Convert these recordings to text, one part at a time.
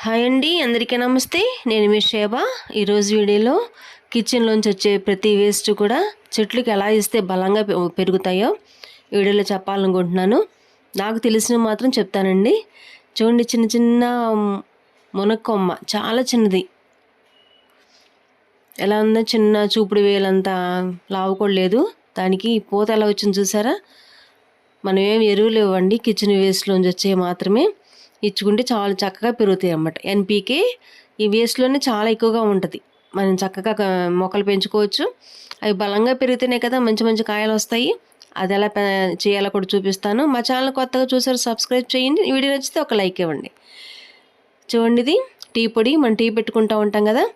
Hi అండి అందరికీ నమస్తే. నేను మీ శేభ. ఈరోజు వీడియోలో కిచెన్లోంచి వచ్చే ప్రతి వేస్ట్ కూడా చెట్లకి ఎలా ఇస్తే బలంగా పె- పెరుగుతాయో వీడియోలో చెప్పాలనుకుంటున్నాను. నాకు తెలిసినవి మాత్రం చెప్తానండి. చూడండి చిన్న చిన్న మునక్కొమ్మ చాలా చిన్నది. ఎలా ఉందో చిన్న చూపుడు వేలంతా లావు కూడా లేదు దానికి పూత ఎలా వచ్చింది చూసారా? మనం ఏం ఎరువులు ఇవ్వండి కిచెన్ వేస్ట్లోంచి వచ్చే మాత్రమే. ఇచ్చుకుంటే చాలా చక్కగా పెరుగుతాయి అన్నమాట. ఎన్పీకే ఈ వేస్ట్లోనే చాలా ఎక్కువగా ఉంటుంది. మనం చక్కగా మొక్కలు పెంచుకోవచ్చు. అవి బలంగా పెరిగితేనే కదా మంచి మంచి కాయలు వస్తాయి. అది ఎలా చేయాలో కూడా చూపిస్తాను. మా ఛానల్ కొత్తగా చూసారు సబ్స్క్రైబ్ చేయండి. వీడియో నచ్చితే ఒక లైక్ ఇవ్వండి. చూడండి ఇది. టీ పొడి మనం టీ పెట్టుకుంటూ ఉంటాం కదా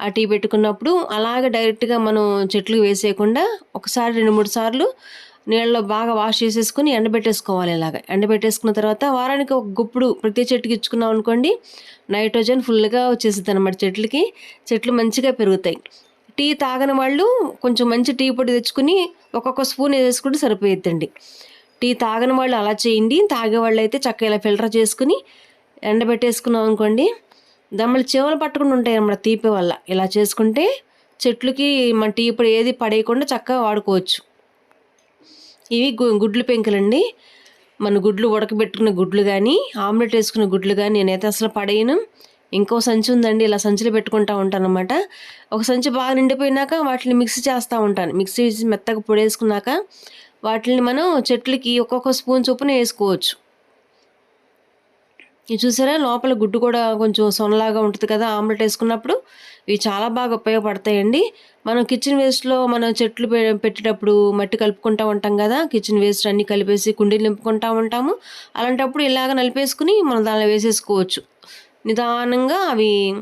ఆ టీ పెట్టుకున్నప్పుడు అలాగే డైరెక్ట్గా మనం చెట్లు వేసేయకుండా ఒకసారి రెండు మూడు సార్లు నీళ్ళలో బాగా వాష్ చేసేసుకుని ఎండబెట్టేసుకోవాలి ఇలాగ. ఎండబెట్టేసుకున్న తర్వాత వారానికి ఒక గుప్పుడు ప్రతి చెట్టుకి ఇచ్చుకున్నాం అనుకోండి నైట్రోజన్ ఫుల్గా వచ్చేస్తుంది అనమాట చెట్లకి. చెట్లు మంచిగా పెరుగుతాయి. టీ తాగని వాళ్ళు కొంచెం మంచి టీ పొడి తెచ్చుకుని ఒక్కొక్క స్పూన్ వేసుకుంటే సరిపోయిద్దండి. టీ తాగని వాళ్ళు అలా చేయండి. తాగే వాళ్ళు అయితే చక్కగా ఇలా ఫిల్టర్ చేసుకుని ఎండబెట్టేసుకున్నాం అనుకోండి దమ్మలు చెవులు పట్టకుండా ఉంటాయి అన్నమాట తీపి వల్ల. ఇలా చేసుకుంటే చెట్లకి మన టీ ఇప్పుడు ఏది పడేయకుండా చక్కగా వాడుకోవచ్చు. ఇవి గు గుడ్లు పెంకులండి. మన గుడ్లు ఉడకబెట్టుకున్న గుడ్లు కానీ ఆమ్లెట్ వేసుకున్న గుడ్లు కానీ నేనైతే అసలు పడేయను. ఇంకో సంచి ఉందండి ఇలా సంచిలో పెట్టుకుంటా ఉంటాను అనమాట ఒక సంచి బాగా నిండిపోయినాక వాటిని మిక్స్ చేస్తూ ఉంటాను. మిక్సీ మెత్తగా పొడేసుకున్నాక వాటిని మనం చెట్లకి ఒక్కొక్క స్పూన్ చొప్పున వేసుకోవచ్చు. చూసారా? లోపల గుడ్డు కూడా కొంచెం సొనలాగా ఉంటుంది కదా ఆమ్లెట్ వేసుకున్నప్పుడు. ఇవి చాలా బాగా ఉపయోగపడతాయండి. మనం కిచెన్ వేస్ట్లో మనం చెట్లు పె- పెట్టేటప్పుడు మట్టి కలుపుకుంటూ ఉంటాం కదా కిచెన్ వేస్ట్ అన్నీ కలిపేసి కుండీలు నింపుకుంటూ ఉంటాము. అలాంటప్పుడు ఇలాగ నలిపేసుకుని మనం దానిలో వేసేసుకోవచ్చు. నిదానంగా అవి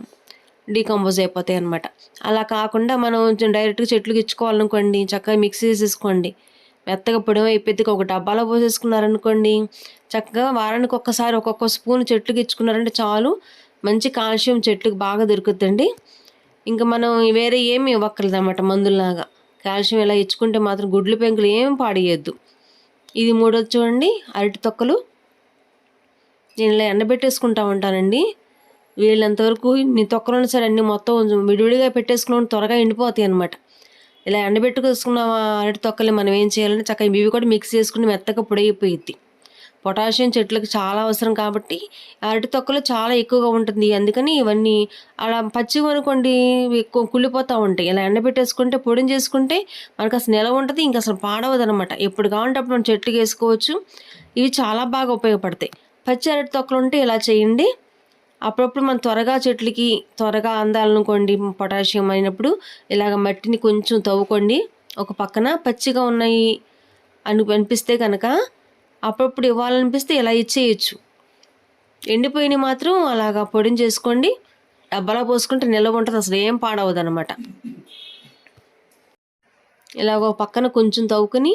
డీకంపోజ్ అయిపోతాయి అనమాట అలా కాకుండా మనం డైరెక్ట్గా చెట్లు ఇచ్చుకోవాలనుకోండి చక్కగా మిక్స్ చేసేసుకోండి. మెత్తగా పొడవు అయిపోద్ది ఒక డబ్బాలో పోసేసుకున్నారనుకోండి చక్కగా వారానికి ఒక్కసారి ఒక్కొక్క స్పూన్ చెట్లుకి ఇచ్చుకున్నారంటే చాలు. మంచి కాల్షియం చెట్లకు బాగా దొరుకుతుందండి ఇంకా మనం వేరే ఏమి ఇవ్వక్కర్లేదు అనమాట మందుల్లాగా. కాల్షియం ఇలా ఇచ్చుకుంటే మాత్రం గుడ్లు పెంకులు ఏం పాడేయద్దు. ఇది మూడోది చూడండి అరటి తొక్కలు. నేను ఇలా ఎండబెట్టేసుకుంటా ఉంటానండి. వీళ్ళంతవరకు నీ ఉన్న సరే అన్నీ మొత్తం విడివిడిగా పెట్టేసుకున్న త్వరగా ఎండిపోతాయి అనమాట ఇలా ఎండబెట్టుకొసుకున్న అరటి తొక్కల్ని మనం ఏం చేయాలంటే చక్కగా ఇవి కూడా మిక్స్ చేసుకుని మెత్తగా పొడైపోయిద్ది పొటాషియం చెట్లకు చాలా అవసరం కాబట్టి అరటి తొక్కలు చాలా ఎక్కువగా ఉంటుంది. అందుకని ఇవన్నీ అలా పచ్చిగా అనుకోండి ఎక్కువ కుళ్ళిపోతూ ఉంటాయి. ఇలా ఎండబెట్టేసుకుంటే పొడిని చేసుకుంటే మనకు అసలు నిలవ ఉంటుంది ఇంకా అసలు పాడవదనమాట. ఎప్పుడు కావాలంటే అప్పుడు మనం చెట్టుకి వేసుకోవచ్చు. ఇవి చాలా బాగా ఉపయోగపడతాయి. పచ్చి అరటి తొక్కలు ఉంటే ఇలా చేయండి. అప్పుడప్పుడు మనం త్వరగా చెట్లకి త్వరగా అందాలనుకోండి పొటాషియం అయినప్పుడు ఇలాగ మట్టిని కొంచెం తవ్వుకోండి. ఒక పక్కన పచ్చిగా ఉన్నాయి అని అనిపిస్తే కనుక అప్పుడప్పుడు ఇవ్వాలనిపిస్తే ఇలా ఇచ్చేయచ్చు. ఎండిపోయినవి మాత్రం అలాగా పొడిని చేసుకోండి. డబ్బాలో పోసుకుంటే నిల్వ ఉంటుంది అసలు ఏం పాడవద్దు అనమాట ఇలాగ పక్కన కొంచెం తవ్వుకుని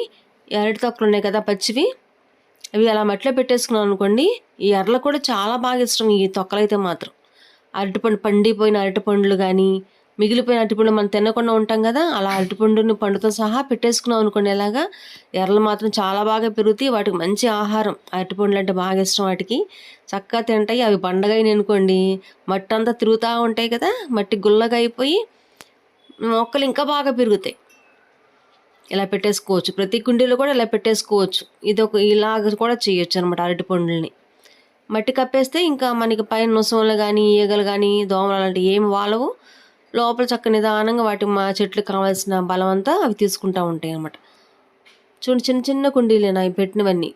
ఎరటి అరటి తొక్కలు ఉన్నాయి కదా పచ్చివి అవి అలా మట్టిలో పెట్టేసుకున్నాం అనుకోండి ఈ ఎర్రలు కూడా చాలా బాగా ఇష్టం. ఈ తొక్కలైతే మాత్రం అరటిపండు పండిపోయిన అరటిపండ్లు కానీ మిగిలిపోయిన అరటిపండు మనం తినకుండా ఉంటాం కదా అలా అరటిపండుని పండుతో సహా పెట్టేసుకున్నాం అనుకోండి ఎలాగా ఎర్రలు మాత్రం చాలా బాగా పెరుగుతాయి. వాటికి మంచి ఆహారం. అరటిపండ్లు అంటే బాగా ఇష్టం వాటికి. చక్కగా తింటాయి. అవి పండగైన అనుకోండి మట్టి అంతా తిరుగుతూ ఉంటాయి కదా మట్టి గుల్లగా అయిపోయి మొక్కలు ఇంకా బాగా పెరుగుతాయి. ఇలా పెట్టేసుకోవచ్చు. ప్రతి కుండీలో కూడా ఇలా పెట్టేసుకోవచ్చు. ఇది ఒక ఇలాగ కూడా చేయొచ్చు అనమాట అరటి పండుల్ని. మట్టి కప్పేస్తే ఇంకా మనకి పైన నొసములు కానీ ఈగలు కానీ దోమలు అలాంటివి ఏమి వాలవు. లోపల చక్క నిదానంగా వాటి మా చెట్లకు కావాల్సిన బలం అంతా అవి తీసుకుంటూ ఉంటాయి అనమాట చూడండి చిన్న చిన్న కుండీలేనా అవి పెట్టినవన్నీ.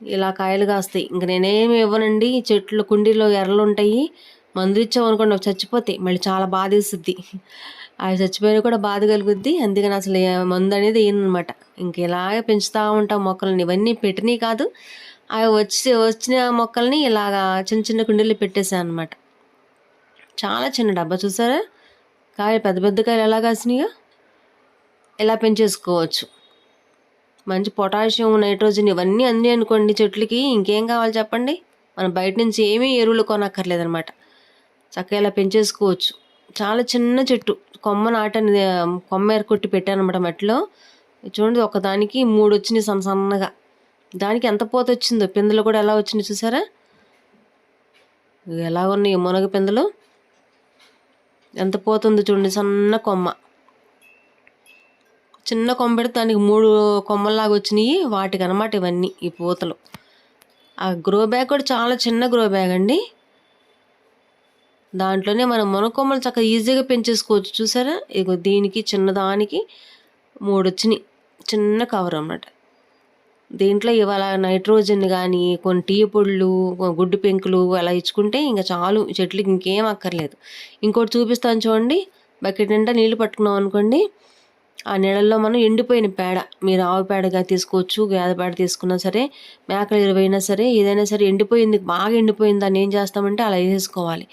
ఇలా కాయలు కాస్తాయి. ఇంక నేనేమి ఇవ్వనండి. చెట్లు కుండీలో ఎర్రలు ఉంటాయి. మందులు ఇచ్చామనుకోండి చచ్చిపోతాయి. మళ్ళీ చాలా బాధేస్తుంది అవి చచ్చిపోయినా కూడా బాధ కలుగుద్ది. అందుకని అసలు మందు అనేది వేయనమాట ఇంక ఇలాగే పెంచుతూ ఉంటాం మొక్కలని. ఇవన్నీ పెట్టినవి కాదు. అవి వచ్చి వచ్చిన మొక్కల్ని ఇలాగా చిన్న చిన్న కుండీలు పెట్టేసాను అనమాట చాలా చిన్న డబ్బా చూసారా? కాయ పెద్ద పెద్ద కాయలు ఎలా కాసినాయో ఇలా పెంచేసుకోవచ్చు. మంచి పొటాషియం నైట్రోజన్ ఇవన్నీ అంది అనుకోండి చెట్లకి. ఇంకేం కావాలి చెప్పండి? మనం బయట నుంచి ఏమీ ఎరువులు కొనక్కర్లేదనమాట చక్కగా ఇలా పెంచేసుకోవచ్చు. చాలా చిన్న చెట్టు. కొమ్మ నాటని కొమ్మ ఎరకొట్టి పెట్టాను అనమాట మట్టిలో. చూడండి ఒకదానికి మూడు వచ్చినాయి సన్న సన్నగా. దానికి ఎంత పోత వచ్చిందో పిందెలు కూడా ఎలా వచ్చినాయి చూసారా? ఎలా ఉన్నాయి మునగ పిందెలు? ఎంత పోతుందో చూడండి సన్న కొమ్మ. చిన్న కొమ్మ పెడితే దానికి మూడు కొమ్మల్లాగా వచ్చినాయి వాటికి అనమాట ఇవన్నీ ఈ పూతలు. ఆ గ్రో బ్యాగ్ కూడా చాలా చిన్న గ్రో బ్యాగ్ అండి. దాంట్లోనే మనం మొనకొమ్మలు చక్కగా ఈజీగా పెంచేసుకోవచ్చు. చూసారా? ఇగో దీనికి చిన్నదానికి మూడు వచ్చినాయి. చిన్న కవర్ అన్నమాట. దీంట్లో ఇవాళ నైట్రోజన్ కానీ కొన్ని టీ పొడులు గుడ్డు పెంకులు అలా ఇచ్చుకుంటే ఇంకా చాలు. చెట్లకి ఇంకేం అక్కర్లేదు. ఇంకోటి చూపిస్తాను చూడండి. బకెట్ నిండా నీళ్ళు పట్టుకున్నాం అనుకోండి. ఆ నీళ్ళల్లో మనం ఎండిపోయిన పేడ మీరు ఆవు పేడగా తీసుకోవచ్చు గేదె పేడ తీసుకున్నా సరే మేకలు ఎరువైనా సరే ఏదైనా సరే ఎండిపోయింది బాగా ఎండిపోయింది దాన్ని ఏం చేస్తామంటే అలా వేసుకోవాలి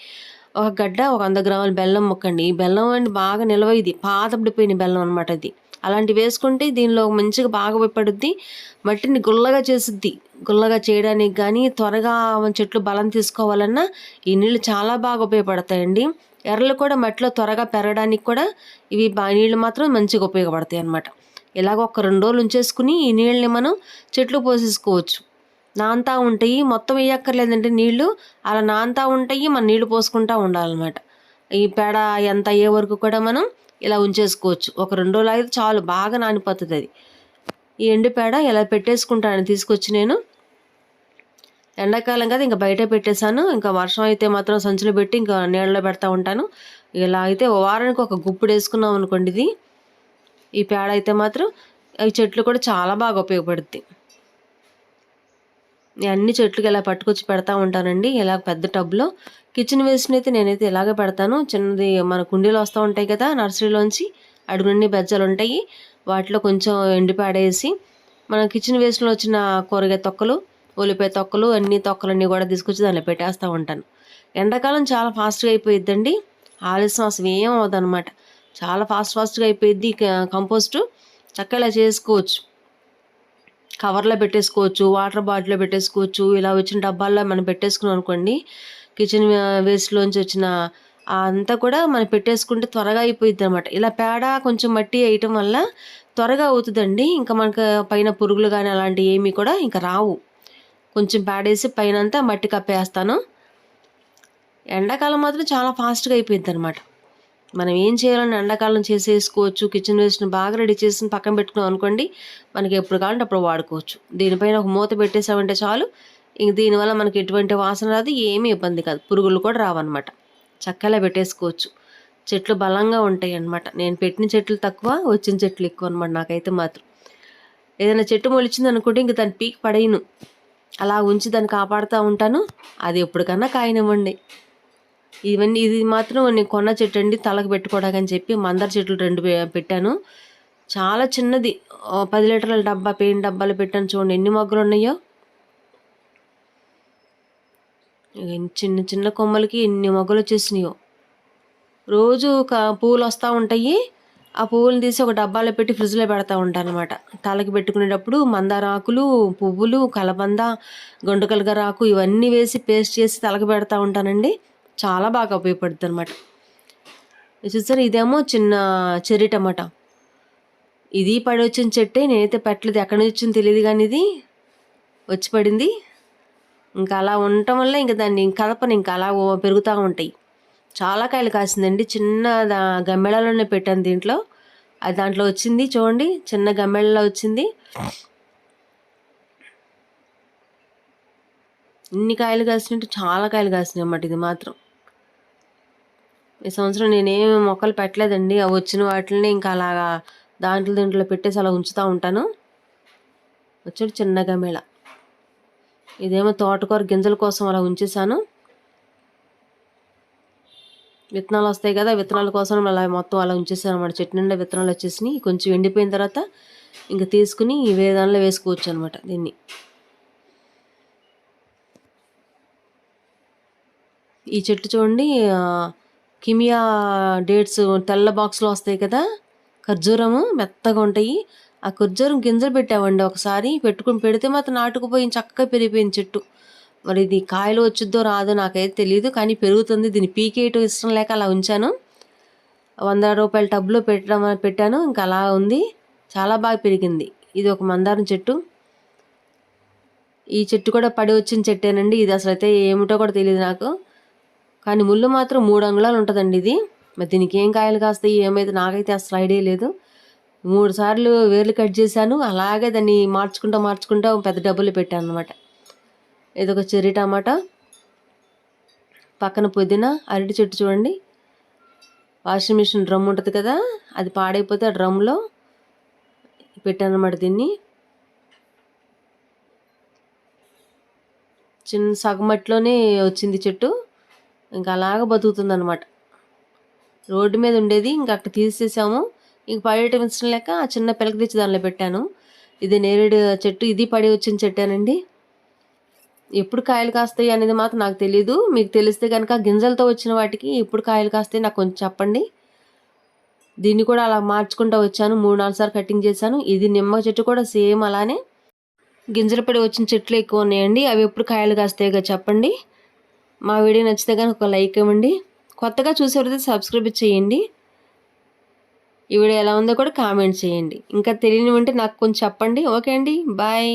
ఒక గడ్డ ఒక వంద గ్రాముల బెల్లం ముక్కండి. ఈ బెల్లం అంటే బాగా నిల్వ ఇది పాతబడిపోయిన బెల్లం అనమాట అది అలాంటివి వేసుకుంటే దీనిలో మంచిగా బాగా పడుద్ది మట్టిని గుల్లగా చేసిద్ది. గుల్లగా చేయడానికి కానీ త్వరగా చెట్లు బలం తీసుకోవాలన్నా ఈ నీళ్ళు చాలా బాగా ఉపయోగపడతాయండి. ఎర్రలు కూడా మట్టిలో త్వరగా పెరగడానికి కూడా ఇవి నీళ్ళు మాత్రం మంచిగా ఉపయోగపడతాయి అన్నమాట ఇలాగ ఒక రెండు రోజులు ఉంచేసుకుని ఈ నీళ్ళని మనం చెట్లు పోసేసుకోవచ్చు. నాంతా ఉంటాయి. మొత్తం వేయక్కర్లేదంటే నీళ్ళు అలా నాంతా ఉంటాయి. మనం నీళ్ళు పోసుకుంటూ ఉండాలన్నమాట. ఈ పేడ ఎంత అయ్యే వరకు కూడా మనం ఇలా ఉంచేసుకోవచ్చు. ఒక రెండు రోజులు అయితే చాలు బాగా నానిపోతుంది అది. ఈ ఎండు పేడ ఇలా పెట్టేసుకుంటాను తీసుకొచ్చి నేను ఎండాకాలం కదా ఇంకా బయట పెట్టేశాను. ఇంకా వర్షం అయితే మాత్రం సంచులు పెట్టి ఇంకా నీళ్ళలో పెడతా ఉంటాను. ఇలా అయితే వారానికి ఒక గుప్పుడు వేసుకున్నాం అనుకోండి ఇది. ఈ పేడ అయితే మాత్రం ఈ చెట్లు కూడా చాలా బాగా ఉపయోగపడుద్ది. అన్ని చెట్లకి ఇలా పట్టుకొచ్చి పెడతా ఉంటానండి. ఇలా పెద్ద టబ్లో. కిచెన్ వేస్ట్ని అయితే నేనైతే ఇలాగే పెడతాను. చిన్నది మన కుండీలు వస్తూ ఉంటాయి కదా నర్సరీలోంచి అడుగు నుండి బెజ్జలు ఉంటాయి. వాటిలో కొంచెం ఎండిపాడేసి మన కిచెన్ వేస్ట్లో వచ్చిన కూరగాయ తొక్కలు ఉల్లిపాయ తొక్కలు అన్ని తొక్కలన్నీ కూడా తీసుకొచ్చి దానిలో పెట్టేస్తూ ఉంటాను. ఎండాకాలం చాలా ఫాస్ట్గా అయిపోయిద్దండి. ఆలస్యం అసలు ఏం అవుదనమాట చాలా ఫాస్ట్ ఫాస్ట్గా అయిపోయిద్ది కంపోస్టు. చక్కగా చేసుకోవచ్చు. కవర్లో పెట్టేసుకోవచ్చు వాటర్ బాటిల్లో పెట్టేసుకోవచ్చు. ఇలా వచ్చిన డబ్బాల్లో మనం పెట్టేసుకున్నాం అనుకోండి కిచెన్ వేస్ట్లోంచి వచ్చిన అంతా కూడా మనం పెట్టేసుకుంటే త్వరగా అయిపోయింది అనమాట ఇలా పేడ కొంచెం మట్టి వేయటం వల్ల త్వరగా అవుతుందండి. ఇంకా మనకు పైన పురుగులు కానీ అలాంటివి ఏమీ కూడా ఇంకా రావు. కొంచెం పేడేసి పైన అంతా మట్టి కప్పేస్తాను. ఎండాకాలం మాత్రం చాలా ఫాస్ట్గా అయిపోయింది అనమాట మనం ఏం చేయాలని ఎండాకాలం చేసేసుకోవచ్చు కిచెన్ వేస్ట్ని బాగా రెడీ చేసి పక్కన పెట్టుకున్నాం అనుకోండి మనకి ఎప్పుడు కావాలంటే అప్పుడు వాడుకోవచ్చు. దీనిపైన ఒక మూత పెట్టేసామంటే చాలు. ఇంక దీనివల్ల మనకి ఎటువంటి వాసన రాదు ఏమీ ఇబ్బంది కాదు. పురుగులు కూడా రావన్నమాట. చక్కలా పెట్టేసుకోవచ్చు. చెట్లు బలంగా ఉంటాయి అన్నమాట నేను పెట్టిన చెట్లు తక్కువ వచ్చిన చెట్లు ఎక్కువ అనమాట నాకైతే మాత్రం. ఏదైనా చెట్టు మొలిచింది అనుకుంటే ఇంక దాన్ని పీక్ పడేయను. అలా ఉంచి దాన్ని కాపాడుతూ ఉంటాను. అది ఎప్పటికన్నా కాయనివ్వండి. ఇవన్నీ ఇది మాత్రం నేను కొన్న చెట్టు అండి తలకు పెట్టుకోవడానికి అని చెప్పి మందర చెట్లు రెండు పెట్టాను. చాలా చిన్నది. పది లీటర్ల డబ్బా పెయిన్ డబ్బాలు పెట్టాను చూడండి. ఎన్ని మొగ్గలు ఉన్నాయో? చిన్న చిన్న కొమ్మలకి ఎన్ని మొగ్గలు వచ్చేసినాయో. రోజు ఒక పువ్వులు వస్తూ ఉంటాయి. ఆ పువ్వులు తీసి ఒక డబ్బాలో పెట్టి ఫ్రిడ్జ్లో పెడతా ఉంటాను అనమాట తలకి పెట్టుకునేటప్పుడు మందార ఆకులు పువ్వులు కలబంద గొండుకలగరాకు ఇవన్నీ వేసి పేస్ట్ చేసి తలకి పెడతా ఉంటానండి. చాలా బాగా ఉపయోగపడుతుంది అనమాట చూసారు ఇదేమో చిన్న చెర్రీ టమాటా. ఇది పడి వచ్చిన చెట్టే నేనైతే పెట్టలేదు. ఎక్కడి నుంచి వచ్చింది తెలియదు కానీ ఇది వచ్చి పడింది. ఇంకా అలా ఉండటం వల్ల ఇంకా దాన్ని కలపని ఇంకా అలా పెరుగుతూ ఉంటాయి. చాలా కాయలు కాసిందండి. చిన్న గమ్మెళలోనే పెట్టాను దీంట్లో. అది దాంట్లో వచ్చింది చూడండి. చిన్న గమ్మెళ్ళలో వచ్చింది. ఇన్ని కాయలు కాసినట్టు చాలా కాయలు కాసినాయి అన్నమాట ఇది మాత్రం. ఈ సంవత్సరం నేనేమి మొక్కలు పెట్టలేదండి. అవి వచ్చిన వాటిని ఇంకా అలాగా దాంట్లో దీంట్లో పెట్టేసి అలా ఉంచుతూ ఉంటాను. వచ్చాడు చిన్న గమేళ ఇదేమో తోటకూర గింజల కోసం అలా ఉంచేసాను విత్తనాలు వస్తాయి కదా విత్తనాల కోసం అలా మొత్తం అలా ఉంచేసాను అనమాట చెట్టు నిండా విత్తనాలు వచ్చేసినాయి. కొంచెం ఎండిపోయిన తర్వాత ఇంకా తీసుకుని ఈ వేదాల్లో వేసుకోవచ్చు అనమాట దీన్ని. ఈ చెట్టు చూడండి కిమియా డేట్స్ తెల్ల బాక్స్లో వస్తాయి కదా? ఖర్జూరము మెత్తగా ఉంటాయి. ఆ ఖర్జూరం గింజలు పెట్టామండి ఒకసారి. పెట్టుకుని పెడితే మాత్రం నాటుకుపోయి చక్కగా పెరిగిపోయింది చెట్టు. మరి ఇది కాయలు వచ్చిద్దో రాదో నాకైతే తెలియదు కానీ పెరుగుతుంది. దీన్ని పీకేయటం ఇష్టం లేక అలా ఉంచాను. వంద రూపాయల టబ్లో పెట్టడం పెట్టాను. ఇంకా అలా ఉంది. చాలా బాగా పెరిగింది. ఇది ఒక మందారం చెట్టు. ఈ చెట్టు కూడా పడి వచ్చిన చెట్టేనండి. ఇది అసలు అయితే ఏమిటో కూడా తెలియదు నాకు. కానీ ముళ్ళు మాత్రం మూడు అంగుళాలు ఉంటుందండి ఇది. మరి దీనికి ఏం కాయలు కాస్తాయి ఏమైతే నాకైతే అసలు ఐడియా లేదు. మూడు సార్లు వేర్లు కట్ చేశాను అలాగే దాన్ని మార్చుకుంటా మార్చుకుంటా పెద్ద డబ్బులు పెట్టాను అనమాట ఇదొక చెర్రీ టమాటా. పక్కన పుదీనా అరటి చెట్టు చూడండి. వాషింగ్ మిషన్ డ్రమ్ ఉంటుంది కదా అది పాడైపోతే ఆ డ్రమ్లో పెట్టాను అనమాట దీన్ని. చిన్న సగమట్లోనే వచ్చింది చెట్టు. ఇంకా అలాగ బతుకుతుంది అనమాట రోడ్డు మీద ఉండేది ఇంకా అక్కడ తీసేసాము. ఇంక పడేయటం ఇష్టం లేక ఆ చిన్న పిలక తెచ్చి దానిలో పెట్టాను. ఇది నేరేడు చెట్టు ఇది పడి వచ్చిన చెట్టానండి. ఎప్పుడు కాయలు కాస్తాయి అనేది మాత్రం నాకు తెలీదు. మీకు తెలిస్తే కనుక గింజలతో వచ్చిన వాటికి ఎప్పుడు కాయలు కాస్తాయి నాకు కొంచెం చెప్పండి. దీన్ని కూడా అలా మార్చుకుంటూ వచ్చాను. మూడు నాలుగు సార్లు కటింగ్ చేశాను. ఇది నిమ్మ చెట్టు కూడా సేమ్ అలానే. గింజలు పడి వచ్చిన చెట్లు ఎక్కువ ఉన్నాయండి. అవి ఎప్పుడు కాయలు కాస్తాయిగా చెప్పండి. మా వీడియో నచ్చితే కనుక ఒక లైక్ ఇవ్వండి. కొత్తగా చూసేవారైతే సబ్స్క్రైబ్ చేయండి. ఈ వీడియో ఎలా ఉందో కూడా కామెంట్ చేయండి. ఇంకా తెలియని ఉంటే నాకు కొంచెం చెప్పండి. ఓకే అండి. బాయ్